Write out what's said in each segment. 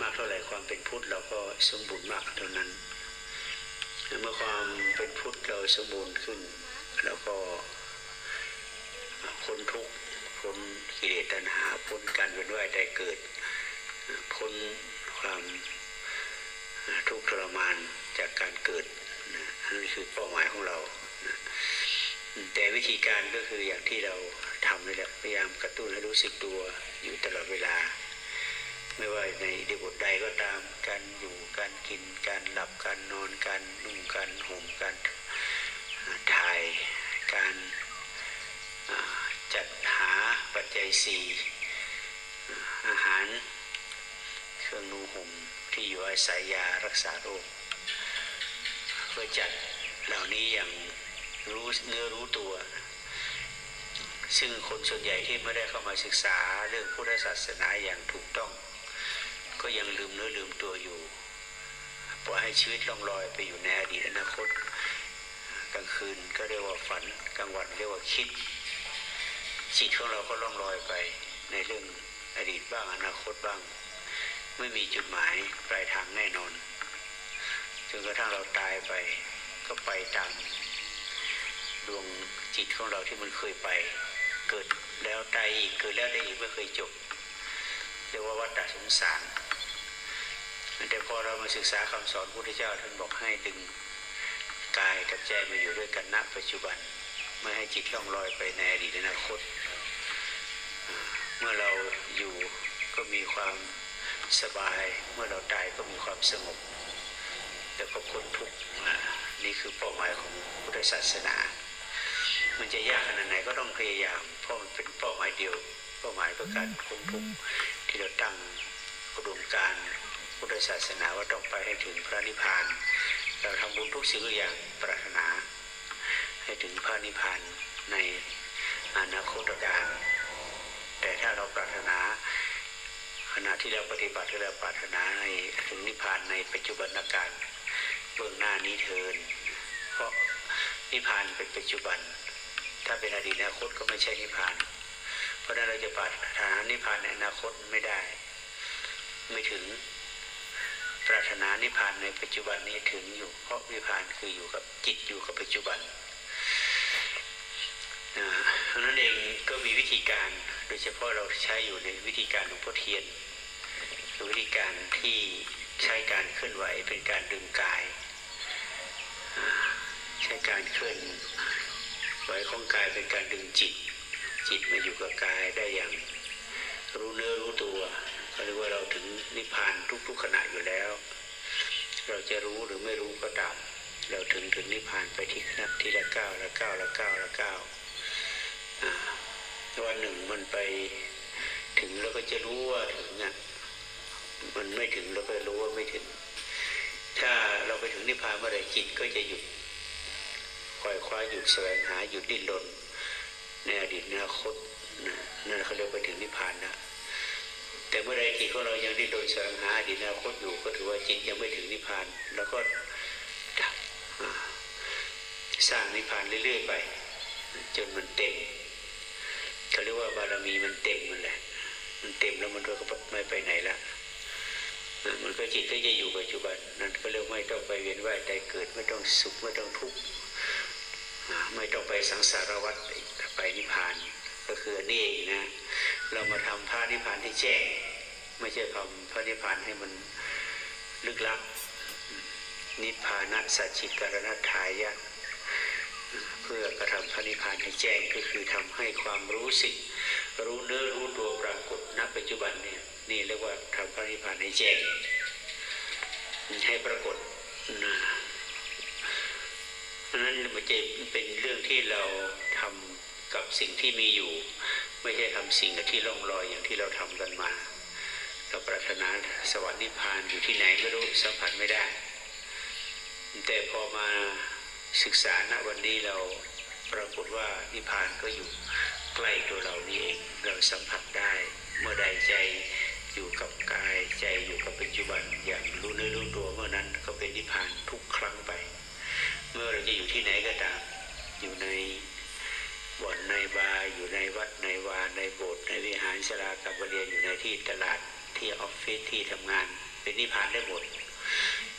มากเท่าไหร่ความเป็นพุทธเราก็สมบูรณ์มากเท่านั้น เมื่อความเป็นพุทธเราสมบูรณ์ขึ้น แล้วก็พ้นทุกข์พ้นกิเลสตัณหาพ้นการเวียนว่ายได้เกิดพ้นความทุกข์ทรมานจากการเกิดนั่นคือเป้าหมายของเรา แต่วิธีการก็คืออย่างที่เราทำนี่แหละพยายามกระตุ้นให้รู้สึกตัวอยู่ตลอดเวลา ไม่ว่าในดีบทใดก็ตาม การอยู่การกินการหลับการนอนการนุ่งการห่มการถ่ายการจัดหาปัจจัยสี่อาหารเครื่องนุ่งห่มที่อยู่อาศัยยารักษาโรคเพื่อจัดเหล่านี้อย่างรู้เนื้อรู้ตัว ซึ่งคนส่วนใหญ่ที่ไม่ได้เข้ามาศึกษาเรื่องพุทธศาสนาอย่างถูกต้อง ก็ยังลืมเนื้อลืมตัวอยู่ปล่อยให้ชีวิตล่องลอยไปอยู่ในอดีตอนาคตกลางคืนก็เรียกว่าฝันกลางวันเรียกว่าคิดจิตของเราก็ล่องลอยไปในเรื่องอดีตบ้างอนาคตบ้าง ไม่มีจุดหมายปลายทางแน่นอนจนกระทั่งเราตายไป ก็ไปตามดวงจิตของเราที่มันเคยไป เกิดแล้วตายอีกเกิดแล้วได้อีกไม่เคยจบเรียกว่าวัฏสงสาร แต่พอเรามาศึกษาคำสอนพระพุทธเจ้าท่านบอกให้ดึงกายกับใจมาอยู่ด้วยกันณปัจจุบัน ไม่ให้จิตล่องลอยไปในอดีตอนาคต เมื่อเราอยู่ก็มีความสบาย เมื่อเราตายก็มีความสงบแล้วก็พ้นทุกข์นี่คือเป้าหมายของพุทธศาสนา มันจะยากขนาดไหนก็ต้องพยายามเพราะมันเป็นเป้าหมายเดียว เป้าหมายเพื่อการพ้นทุกข์ที่เราตั้งอุดมการ พุทธศาสนาว่าต้องไปให้ถึงพระนิพพาน เราทำบุญทุกสิ่งทุกอย่างปรารถนา ให้ถึงพระนิพพานในอนาคตการแต่ถ้าเราปรารถนา ขณะที่เราปฏิบัติเราปรารถนาในถึงนิพพานในปัจจุบันการเบื้องหน้านี้เทินเพราะนิพพานเป็นปัจจุบัน ถ้าเป็นอดีตอนาคตก็ไม่ใช่นิพพาน เพราะฉะนั้นเราจะปรารถนานิพพานในอนาคตไม่ได้ ไม่ถึง ปรารถนานิพพานในปัจจุบันนี้ถึงอยู่ เพราะนิพพานคืออยู่กับจิตอยู่กับปัจจุบันอ่าเพราะนั้นเองก็มีวิธีการ โดยเฉพาะเราใช้อยู่ในวิธีการหลวงพ่อเทียนคือวิธีการที่ใช้การเคลื่อนไหวเป็นการดึงกาย ใช้การเคลื่อนไหวของกายเป็นการดึงจิต จิตมาอยู่กับกายได้อย่างรู้เนื้อรู้ตัว เรียกว่าเราถึงนิพพานทุกๆขณะอยู่แล้ว เราจะรู้หรือไม่รู้ก็ตามเราถึงถึงนิพพานไปที่นับทีละเก้าละเก้าละเก้าละเก้าวอ่าวันหนึ่งมันไปถึงเราก็จะรู้ว่าถึงอะมันไม่ถึงเราก็รู้ว่าไม่ถึง ถ้าเราไปถึงนิพพานเมื่อไรจิตก็จะหยุดคอยคว้าหยุดแสวงหาหยุดดิ้นรนในอดีตอนาคตนะนั่นเขาเรียกไปถึงนิพพานนะ แต่เมื่อใดจิตของเรายังดิ้นรนแสวงหาอดีตอนาคตอยู่ก็ถือว่าจิตยังไม่ถึงนิพพาน แล้วก็สร้างนิพพานเรื่อยๆไป จนมันเต็มเขาเรียกว่าบารมีมันเต็มมันแหละมันเต็มแล้วมันก็ไม่ไปไหนละมันก็จิตก็จะอยู่ปัจจุบันนั่นก็เรียกไม่ต้องไปเวียนว่ายตายเกิดไม่ต้องสุขไม่ต้องทุกข์ไม่ต้องไปสังสารวัฏไปนิพพานก็คือนี่เองนะ เรามาทำพระนิพพานที่แจ้ง ไม่ใช่ทำพระนิพพานให้มันลึกลับ นิพพานะสัจจิการณทายะเพื่อกระทำพระนิพพานให้แจ้งก็คือทำให้ความรู้สึกรู้เนื้อรู้ตัวปรากฏณปัจจุบันเนี่ยนี่เรียกว่าทำพระนิพพานให้แจ้งให้ปรากฏนะนั้นมันจะเป็นเรื่องที่เราทำกับสิ่งที่มีอยู่ ไม่ใช่ทำสิ่งที่ล่องลอยอย่างที่เราทำกันมาเราปรารถนาสวรรค์นิพพานอยู่ที่ไหนไม่รู้สัมผัสไม่ได้ แต่พอมาศึกษาณวันนี้เราปรากฏว่านิพพานก็อยู่ใกล้ตัวเรานี่เองเราสัมผัสได้ เมื่อใดใจอยู่กับกายใจอยู่กับปัจจุบันอย่างรู้เนื้อรู้ตัวเมื่อนั้นก็เป็นนิพพานทุกครั้งไป เมื่อเราจะอยู่ที่ไหนก็ตามอยู่ใน บ่อนในบาร์อยู่ในวัดในวาในโบสถ์ในวิหารศาลากับเรียนอยู่ในที่ตลาดที่ออฟฟิศที่ทำงาน เป็นนิพพานได้หมด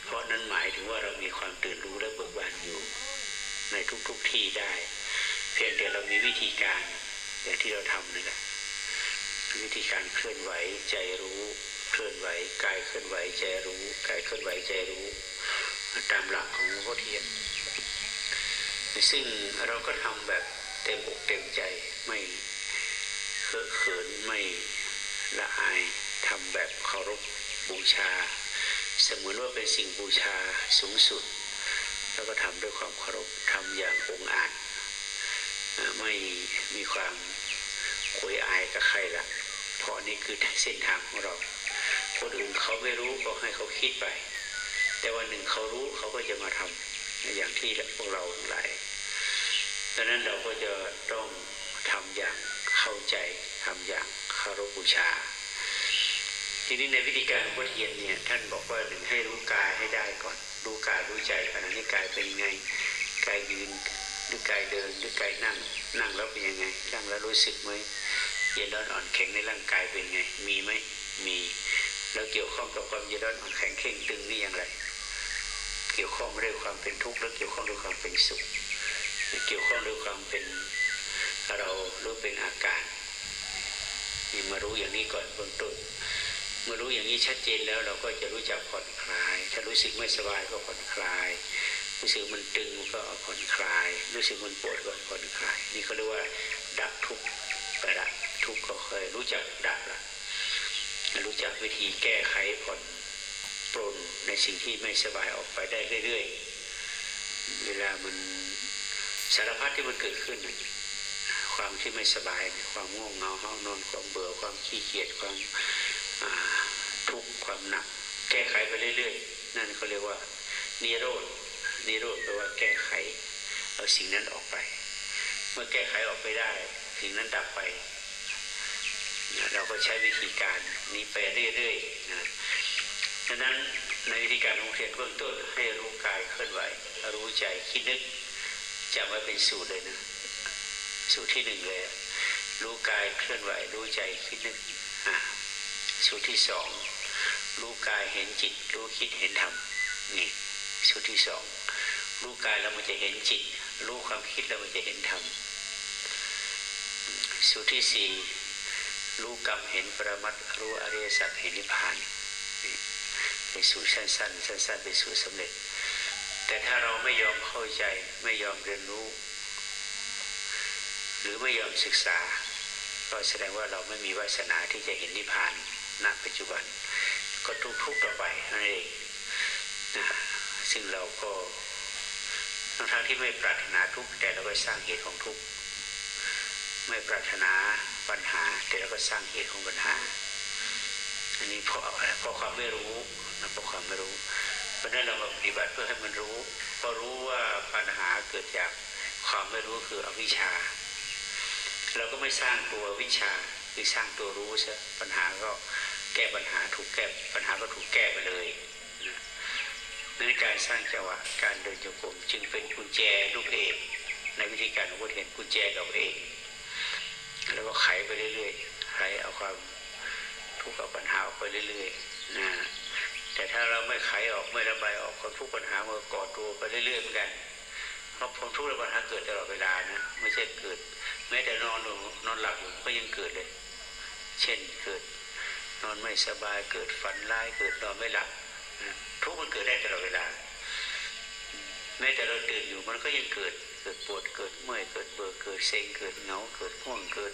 เพราะนั้นหมายถึงว่าเรามีความตื่นรู้และเบิกบานอยู่ ในทุกๆที่ได้ เพียงแต่เรามีวิธีการอย่างที่เราทำนี่แหละวิธีการเคลื่อนไหวใจรู้ เคลื่อนไหวกายเคลื่อนไหวใจรู้กายเคลื่อนไหวใจรู้ตามหลักของหลวงพ่อเทียนซึ่งเราก็ทำแบบ เต็มอกเต็มใจไม่เคอะเขินไม่ละอายทำแบบเคารพบูชา เสมือนว่าเป็นสิ่งบูชาสูงสุด แล้วก็ทำด้วยความเคารพทำอย่างองอาจไม่มีความคุยอายกับใครละเพราะนี่คือเส้นทางของเราคนอื่นเขาไม่รู้ก็ให้เขาคิดไป แต่วันหนึ่งเขารู้เขาก็จะมาทำอย่างที่พวกเราหลาย ดังนั้นเราก็จะต้องทำอย่างเข้าใจทำอย่างคารพบูชา ทีนี้ในวิธีการของพุทเทียนเนี่ยท่านบอกว่าหนึ่งให้รู้กายให้ได้ก่อน รู้กายรู้ใจขณะนี้กายเป็นยังไงกายยืนหรือกายเดินหรือกายนั่ง นั่งแล้วเป็นยังไงนั่งแล้วรู้สึกไหมเย็นร้อนอ่อนแข็งในร่างกายเป็นไง มีไหมมีแล้วเกี่ยวข้องกับความเย็นร้อนอ่อนแข็งเข่งตึงนี่อย่างไร เกี่ยวข้องด้วยความเป็นทุกข์และเกี่ยวข้องด้วยความเป็นสุข เกี่ยวข้องด้วยความเป็นเราหรือเป็นอาการนี่มารู้อย่างนี้ก่อนเบื้องต้นเมื่อรู้อย่างนี้ชัดเจนแล้วเราก็จะรู้จักผ่อนคลาย ถ้ารู้สึกไม่สบายก็ผ่อนคลาย รู้สึกมันตึงก็ผ่อนคลาย รู้สึกมันปวดก็ผ่อนคลาย นี่เขาเรียกว่า ดับทุกข์ไปละทุกข์ก็เคยรู้จักดับละรู้จักวิธีแก้ไขผ่อนปรนในสิ่งที่ไม่สบายออกไปได้เรื่อย ๆ เวลามัน สารพัดที่มันเกิดขึ้น ความที่ไม่สบาย ความง่วงเหงาห้องนอนความเบื่อความขี้เกียจความทุกข์ความหนัก แก้ไขไปเรื่อยๆ นั่นเขาเรียกว่านิโรธนิโรธแปลว่าแก้ไขเอาสิ่งนั้นออกไป เมื่อแก้ไขออกไปได้สิ่งนั้นดับไป เราก็ใช้วิธีการนี้ไปเรื่อยๆนะดังนั้นในวิธีการของเรียนเบื้องต้นให้รู้กายเคลื่อนไหวรู้ใจคิดนึก จำไว้เป็นสูตรเลยนะ สูตรที่หนึ่งเลย รู้กายเคลื่อนไหวรู้ใจคิดนึกสูตรที่สองรู้กายเห็นจิต รู้คิดเห็นธรรมนี่สูตรที่สองรู้กายแล้วมันจะเห็นจิต รู้ความคิดแล้วมันจะเห็นธรรมสูตรที่สี่รู้กรรมเห็นปรมัตถ์รู้อริยสัจเห็นนิพพานเป็นสูตรสั้นๆสั้นๆเป็นสูตรสำเร็จ แต่ถ้าเราไม่ยอมเข้าใจไม่ยอมเรียนรู้ หรือไม่ยอมศึกษา ก็แสดงว่าเราไม่มีวาสนาที่จะเห็นนิพพานณปัจจุบัน ก็ทุกทุกต่อไปนั่นเองนะซึ่งเราก็ทั้งทงที่ไม่ปรารถนาทุกแต่เราก็สร้างเหตุของทุกไม่ปรารถนาปัญหา แต่เราก็สร้างเหตุของปัญหา อันนี้เพราะอะไรเพราะความไม่รู้นะเพราะความไม่รู้ เพราะนั้นเรามาปฏิบัติเพื่อให้มันรู้เพราะรู้ว่าปัญหาเกิดจากความไม่รู้คืออวิชชา เราก็ไม่สร้างตัววิชาคือสร้างตัวรู้ซะปัญหาก็แก้ปัญหาถูกแก้ปัญหาก็ถูกแก้ไปเลยนะในการสร้างจังหวะการเดินจงกรมจึงเป็นกุญแจลูกเอกในวิธีการของพุทธเห็นกุญแจดอกเอกแล้วก็ไขไปเรื่อยๆไขเอาความทุกข์เอาปัญหาออกไปเรื่อยๆนะ แต่ถ้าเราไม่ไขออกไม่ระบายออกความทุกข์ปัญหามันก่อตัวไปเรื่อยๆเหมือนกันเพราะความทุกข์และปัญหาเกิดตลอดเวลานะไม่ใช่เกิด แม้แต่นอนอยู่นอนหลับอยู่ก็ยังเกิดเลย เช่นเกิด นอนไม่สบายเกิดฝันร้ายเกิดนอนไม่หลับทุกข์มันเกิดได้ตลอดเวลา แม้แต่เราตื่นอยู่มันก็ยังเกิดเกิดปวดเกิดเมื่อยเกิดเบื่อเกิดเซ็งเกิดเหงาเกิดห่วงเกิด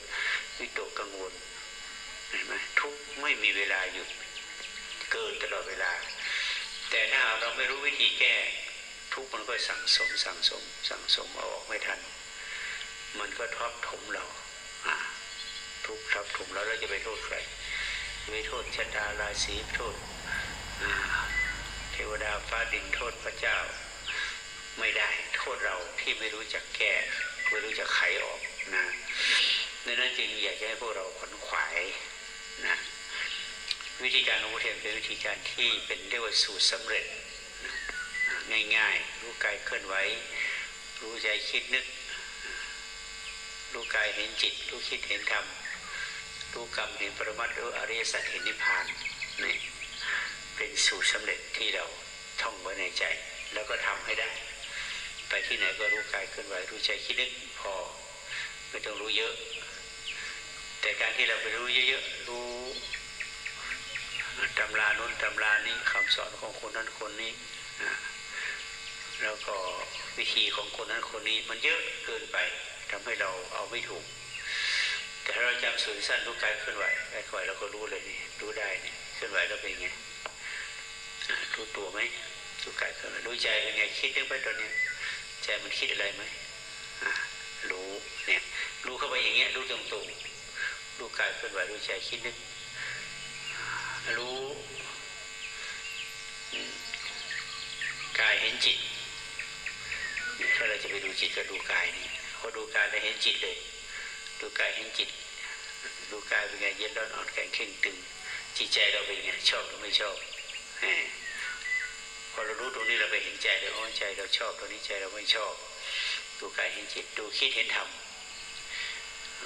วิตกกังวลเห็นไหมทุกข์ไม่มีเวลาหยุด เกิดตลอดเวลา แต่ถ้าเราไม่รู้วิธีแก้ทุกมันก็สั่งสมสั่งสม สั่งสมเอาออกไม่ทัน มันก็ทับถมเราทุกทับถมเราเราจะไปโทษใครไม่โทษชะตาราศีโทษเทวดาฟ้าดินโทษพระเจ้า ไม่ได้โทษเราที่ไม่รู้จักแก้ไม่รู้จักไขออกนะดังนั้นจึงอยากให้พวกเราขวนขวายนะ วิธีการองพระเทพเป็นวิธีการที่เป็นเรียกว่าสูตรสำเร็จง่ายๆรู้กายเคลื่อนไหวรู้ใจคิดนึก รู้กายเห็นจิต รู้คิดเห็นธรรมรู้กรรมเห็นปรมัตถ์รู้อริยสัจเห็นนิพพานนี่เป็นสูตรสำเร็จที่เราท่องไว้ในใจ แล้วก็ทำให้ได้ ไปที่ไหนก็รู้กายเคลื่อนไหวรู้ใจคิดนึกพอไม่ต้องรู้เยอะ แต่การที่เราไปรู้เยอะๆรู้ ตำราโน้นตำรานี้คำสอนของคนนั้นคนนี้นะแล้วก็วิธีของคนนั้นคนนี้มันเยอะเกินไปทำให้เราเอาไม่ถูก แต่ถ้าเราจำสูตรสั้นรู้กายเคลื่อนไหวกายเคลื่อนไหวเราก็รู้เลยนี่รู้ได้นี่เคลื่อนไหวเราเป็นไงรู้ตัวไหมรู้กายเคลื่อนไหวรู้ใจเป็นไงคิดนึกไปตอนนี้ใจมันคิดอะไรไหมรู้เนี่ยรู้เข้าไปอย่างเงี้ยรู้ตรงๆรู้กายเคลื่อนไหวรู้ใจคิดนึกอ่า รู้ กายเห็นจิตถ้าเราจะไปดูจิตก็ดูกายนี่พอดูกายแล้วเห็นจิตเลย ดูกายเห็นจิต ดูกายเป็นไงเย็นร้อนอ่อนแข็งเข่งตึง จิตใจเราเป็นไงชอบหรือไม่ชอบพอเรารู้ตรงนี้เราไปเห็นใจเราอ๋อใจเราชอบตรงนี้ใจเราไม่ชอบ ดูกายเห็นจิต ดูคิดเห็นธรรม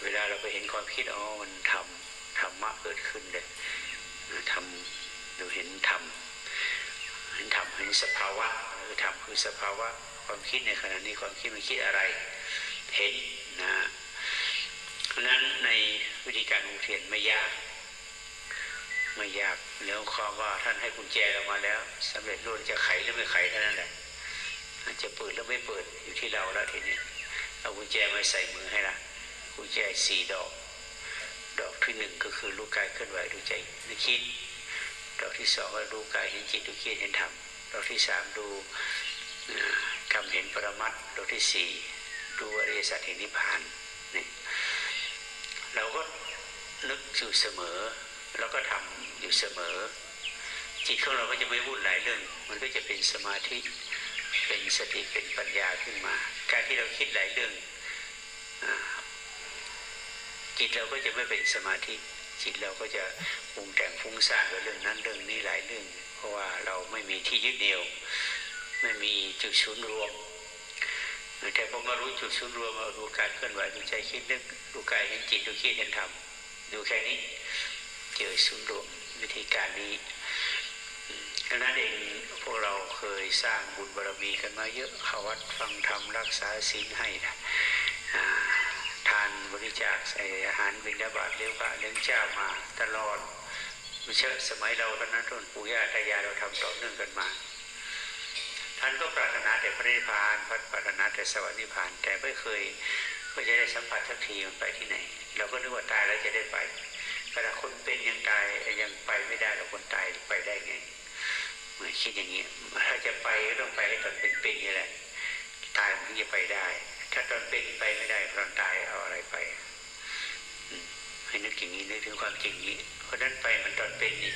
เวลาเราไปเห็นความคิดอ๋อมันทำธรรมะเกิดขึ้นเลย ทำดูเห็นธรรมเห็นธรรมเห็นสภาวะคือธรรมคือสภาวะความคิดในขณะนี้ความคิดมันคิดอะไร เห็นนะเพราะนั้นในวิธีการอุเทียนไม่ยาก ไม่ยากแล้วความว่าท่านให้กุญแจเรามาแล้วสำเร็จรุ่นจะไขหรือไม่ไขเท่านั้นแหละอาจจะเปิดหรือไม่เปิดอยู่ที่เราแล้วทีนี้เอากุญแจมาใส่มือให้ละกุญแจสี่ดอก ที่หนึ่งก็คือรู้กายเคลื่อนไหวดูใจนึกคิดดอกที่สองก็ดูกายเห็นจิตดูคิดเห็นธรรมดอกที่สามดูคำเห็นปรมัตถ์ดอกที่สี่ดูอริยสัจเห็นนิพพานนี่เราก็นึกอยู่เสมอแล้วก็ทำอยู่เสมอ จิตของเราก็จะไม่วุ่นหลายเรื่อง มันก็จะเป็นสมาธิเป็นสติเป็นปัญญาขึ้นมา การที่เราคิดหลายเรื่อง จิตเราก็จะไม่เป็นสมาธิ จิตเราก็จะปรุงแต่งฟุ้งซ่านกับเรื่องนั้นเรื่องนี้หลายเรื่อง เพราะว่าเราไม่มีที่ยึดเหนี่ยว ไม่มีจุดศูนย์รวมแต่พอมารู้จุดศูนย์รวมมาดูการเคลื่อนไหวดูใจคิดนึกดูกายเห็นจิตดูคิดเห็นธรรมดูแค่นี้เจอศูนย์รวมวิธีการนี้ดังนั้นเองพวกเราเคยสร้างบุญบารมีกันมาเยอะเข้าวัดฟังธรรมรักษาศีลให้นะ ริจาคใส่อาหารบิณฑบาตเลี้ยงพระเลี้ยงเจ้ามาตลอดไม่ใช่สมัยเราตอนนั้นต้นปู่ย่าตายายเราทำต่อเนื่องกันมาท่านก็ปรารถนาแต่พระนิพพานพัปรารถนาแต่สวรรค์นิพพาน แต่ไม่เคยก็จะได้สัมผัสสักทีมันไปที่ไหน เราก็นึกว่าตายแล้วจะได้ไปขณะคนเป็นยังตายยังไปไม่ได้แล้วคนตายไปได้ไงเหมือนคิดอย่างนี้ถ้าจะไปก็ต้องไปให้ตอนเป็นเป็นนี่แหละตายมันถึงจะไปได้ ถ้าตอนเป็นไปไม่ได้ตอนตายเอาอะไรไปให้นึกอย่างนี้นึกถึงความจริงนี้ เพราะนั้นไปมันตอนเป็นนี่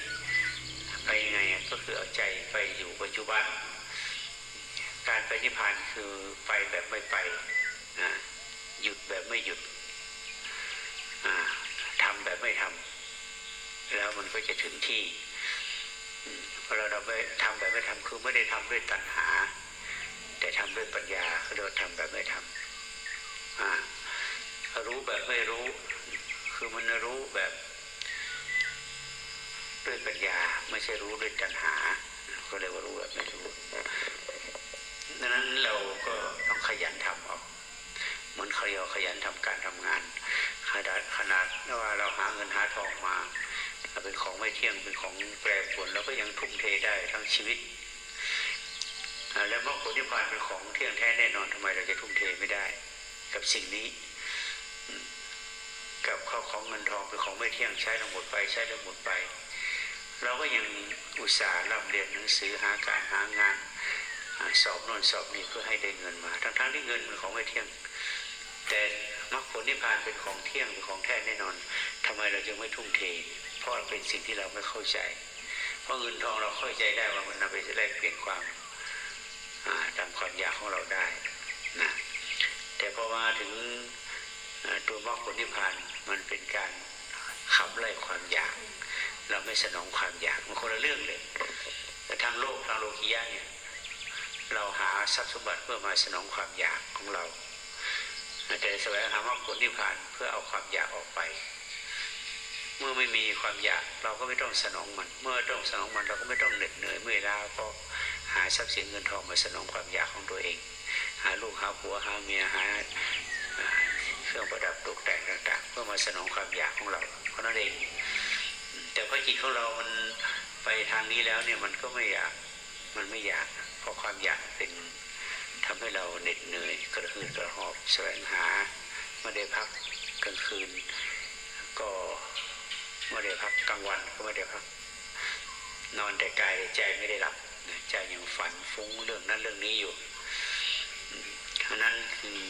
ไปยังไงก็คือเอาใจไปอยู่ปัจจุบัน การไปนิพพานคือไปแบบไม่ไปนะหยุดแบบไม่หยุดทำแบบไม่ทำแล้วมันก็จะถึงที่พอเราเราไม่ทำแบบไม่ทำคือไม่ได้ทำด้วยตัณหา แต่ทำด้วยปัญญาเขาเรียกว่าทำแบบไม่ทำ รู้แบบไม่รู้ คือมันรู้แบบด้วยปัญญาไม่ใช่รู้ด้วยตัณหา ก็เรียกว่ารู้แบบไม่รู้ดังนั้นเราก็ต้องขยันทำออกเหมือนเขาเราขยันทำการทำงานขนาดขนาดว่าเราหาเงินหาทองมาเป็นของไม่เที่ยงเป็นของแปรปรวนเราก็ยังทุ่มเทได้ทั้งชีวิตแล้วมรรคผลนิพพานเป็นของเที่ยงแท้แน่นอนทำไมเราจะทุ่มเทไม่ได้ กับสิ่งนี้ กับข้าวของเงินทองเป็นของไม่เที่ยงใช้แล้วหมดไปใช้แล้วหมดไป เราก็ยังอุตส่าห์ร่ำเรียนหนังสือหาการหางานสอบโน่นสอบนี่เพื่อให้ได้เงินมา ทั้งๆที่เงินเป็นของไม่เที่ยง แต่มรรคผลนิพพานเป็นของเที่ยงเป็นของแท้แน่นอนทำไมเราจึงไม่ทุ่มเท เพราะเป็นสิ่งที่เราไม่เข้าใจ เพราะเงินทองเราเข้าใจได้ว่ามันนำไปแลกเปลี่ยนความตามความอยากของเราได้นะ แต่พอมาถึงตัวมรรคผลนิพพานมันเป็นการขับไล่ความอยาก เราไม่สนองความอยากมันคนละเรื่องเลย แต่ทางโลกทางโลกียะเนี่ยเราหาทรัพย์สมบัติเพื่อมาสนองความอยากของเราแต่แสวงหามรรคผลนิพพานเพื่อเอาความอยากออกไป เมื่อไม่มีความอยากเราก็ไม่ต้องสนองมัน เมื่อต้องสนองมันเราก็ไม่ต้องเหน็ดเหนื่อยเมื่อยล้าก็หาทรัพย์สินเงินทองมาสนองความอยากของตัวเอง หาลูกหาผัวหาเมียหาเครื่องประดับตกแต่งต่าง ๆ เพื่อมาสนองความอยากของเราเพราะนั่นเอง แต่พอจิตของเรามันไปทางนี้แล้วเนี่ยมันก็ไม่อยากมันไม่อยาก เพราะความอยากเป็นทำให้เราเหน็ดเหนื่อยกระหืดกระหอบแสวงหาไม่ได้พักกลางคืน ก็ไม่ได้พักกลางวันก็ไม่ได้พัก นอนแต่กายใจไม่ได้หลับใจยังฝันฟุ้งเรื่องนั้นเรื่องนี้อยู่ อืมอันนั้นคือ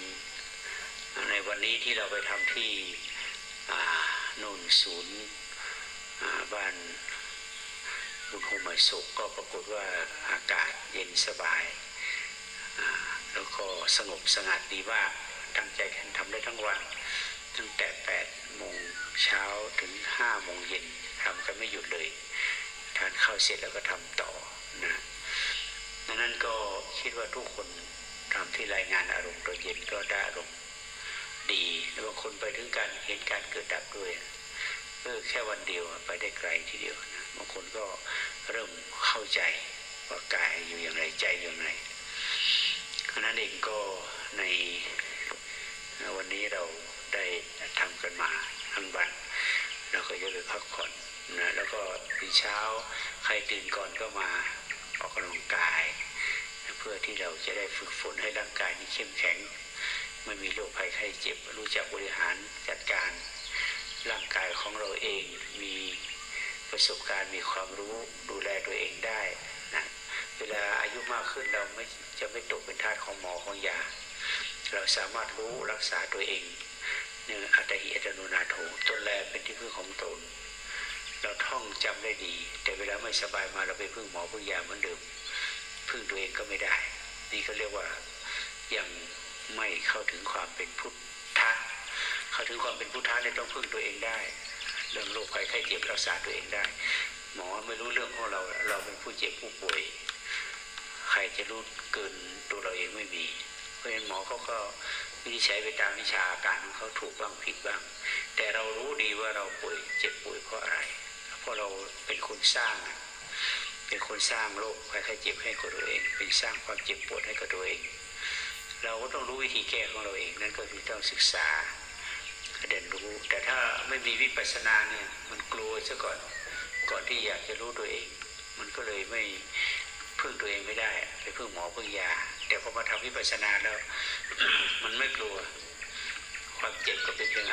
ในวันนี้ที่เราไปทำที่อ่าโน่นศูนย์บ้านบุญโฮมไมสุขก็ปรากฏว่าอากาศเย็นสบาย แล้วก็สงบสงัดดีมากตั้งใจกันทำได้ทั้งวันตั้งแต่8โมงเช้าถึง5โมงเย็นทำกันไม่หยุดเลยทานข้าวเสร็จแล้วก็ทำต่อนะดังนั้นก็คิดว่าทุกคน ทำที่รายงานอารมณ์ตัวเย็นก็ได้อารมณ์ดีแล้วบางคนไปถึงการเห็นการเกิดดับด้วยเออแค่วันเดียวไปได้ไกลทีเดียวนะบางคนก็เริ่มเข้าใจว่ากายอยู่อย่างไรใจอยู่อย่างไรขณะนั้นเองก็ในวันนี้เราได้ทำกันมาทั้งวันเราก็จะไปพักผ่อนนะแล้วก็ตื่นเช้าใครตื่นก่อนก็มาออกกำลังกาย พื่อที่เราจะได้ฝึกฝนให้ร่างกายนี้เข้มแข็ง ไม่มีโรคภัยไข้เจ็บ รู้จักบริหารจัดการ ร่างกายของเราเองมีประสบการณ์มีความรู้ดูแลตัวเองได้นะเวลาอายุมากขึ้นเราไม่จะไม่ตกเป็นทาสของหมอของยา เราสามารถรู้รักษาตัวเองเนี่ยอัตหิอัตโนนาโถตนแลเป็นที่พึ่งของตน เราท่องจำได้ดี แต่เวลาไม่สบายมาเราไปพึ่งหมอพึ่งยาเหมือนเดิม พึ่งตัวเองก็ไม่ได้ นี่ก็เรียกว่ายังไม่เข้าถึงความเป็นพุทธะเข้าถึงความเป็นพุทธะเนี่ยต้องพึ่งตัวเองได้ เรื่องโรคภัยไข้เจ็บรักษาตัวเองได้ หมอไม่รู้เรื่องของเรา เราเป็นผู้เจ็บผู้ป่วย ใครจะรู้เกินตัวเราเองไม่มี เพราะฉะนั้นหมอเขาก็วินิจฉัยไปตามวิชาอาการของเขาถูกบ้างผิดบ้าง แต่เรารู้ดีว่าเราป่วยเจ็บป่วยเพราะอะไร เพราะเราเป็นคนสร้าง เป็นคนสร้างโรคภัยไข้เจ็บให้กับตัวเอง เป็นสร้างความเจ็บปวดให้กับตัวเอง เราก็ต้องรู้วิธีแก้ของเราเอง นั่นก็คือต้องศึกษาเรียนรู้ แต่ถ้าไม่มีวิปัสสนาเนี่ยมันกลัวซะก่อน ก่อนที่อยากจะรู้ตัวเอง มันก็เลยไม่พึ่งตัวเองไม่ได้ไปพึ่งหมอพึ่งยา แต่พอมาทำวิปัสสนาแล้ว มันไม่กลัว ความเจ็บก็เป็นเพียง